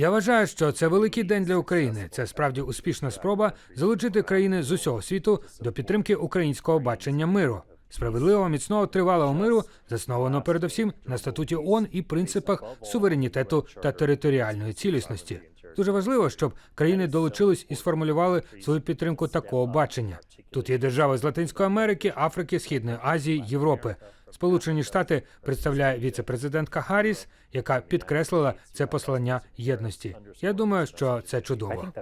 Я вважаю, що це великий день для України. Це справді успішна спроба залучити країни з усього світу до підтримки українського бачення миру. Справедливого, міцного, тривалого миру засновано передусім на статуті ООН і принципах суверенітету та територіальної цілісності. Дуже важливо, щоб країни долучились і сформулювали свою підтримку такого бачення. Тут є держави з Латинської Америки, Африки, Східної Азії, Європи. Сполучені Штати представляє віце-президентка Гарріс, яка підкреслила це послання єдності. Я думаю, що це чудово.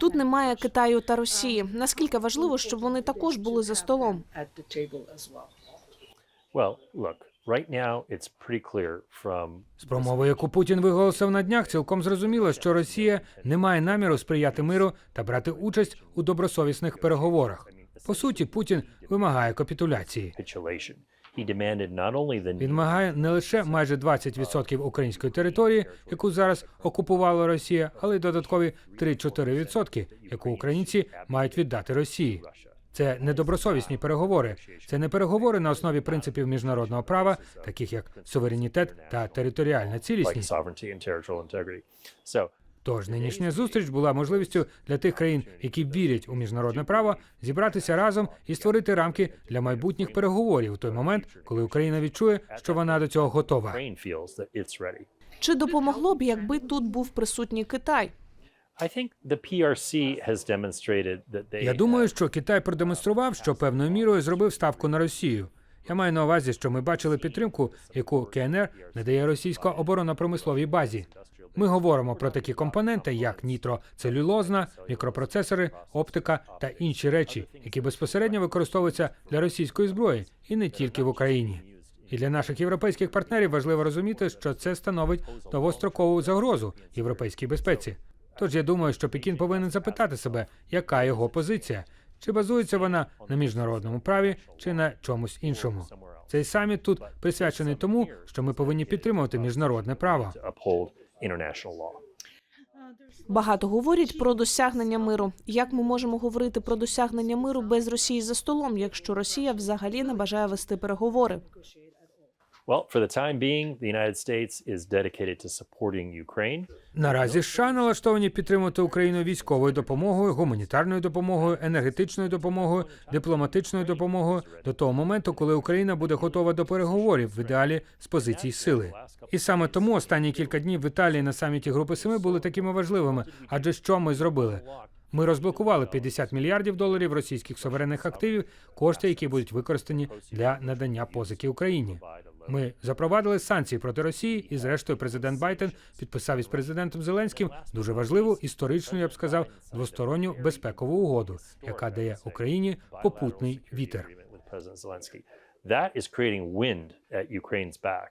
Тут немає Китаю та Росії. Наскільки важливо, щоб вони також були за столом? well. Well, look, right now it's pretty clear from З промови, яку Путін виголосив на днях, цілком зрозуміло, що Росія не має наміру сприяти миру та брати участь у добросовісних переговорах. По суті, Путін вимагає капітуляції. Він вимагає не лише майже 20% української території, яку зараз окупувала Росія, але й додаткові 3-4%, яку українці мають віддати Росії. Це недобросовісні переговори. Це не переговори на основі принципів міжнародного права, таких як суверенітет та територіальна цілісність. Тож нинішня зустріч була можливістю для тих країн, які вірять у міжнародне право, зібратися разом і створити рамки для майбутніх переговорів у той момент, коли Україна відчує, що вона до цього готова. Чи допомогло б, якби тут був присутній Китай? Я думаю, що Китай продемонстрував, що певною мірою зробив ставку на Росію. Я маю на увазі, що ми бачили підтримку, яку КНР надає російсько оборонно-промисловій базі. Ми говоримо про такі компоненти, як нітроцелюлозна, мікропроцесори, оптика та інші речі, які безпосередньо використовуються для російської зброї, і не тільки в Україні. І для наших європейських партнерів важливо розуміти, що це становить довгострокову загрозу європейській безпеці. Тож я думаю, що Пекін повинен запитати себе, яка його позиція, чи базується вона на міжнародному праві, чи на чомусь іншому. Цей саміт тут присвячений тому, що ми повинні підтримувати міжнародне право. Багато говорять про досягнення миру. Як ми можемо говорити про досягнення миру без Росії за столом, якщо Росія взагалі не бажає вести переговори? Well, for the time being, the United States is dedicated to supporting Ukraine. Наразі США налаштовані підтримувати Україну військовою допомогою, гуманітарною допомогою, енергетичною допомогою, дипломатичною допомогою до того моменту, коли Україна буде готова до переговорів в ідеалі з позицій сили. І саме тому останні кілька днів в Італії на саміті Групи Семи були такими важливими. Адже що ми зробили? Ми розблокували 50 мільярдів доларів російських суверенних активів, кошти, які будуть використані для надання позики Україні. Ми запровадили санкції проти Росії, і зрештою президент Байден підписав із президентом Зеленським дуже важливу історичну, я б сказав, двосторонню безпекову угоду, яка дає Україні попутний вітер. That is creating wind at Ukraine's back.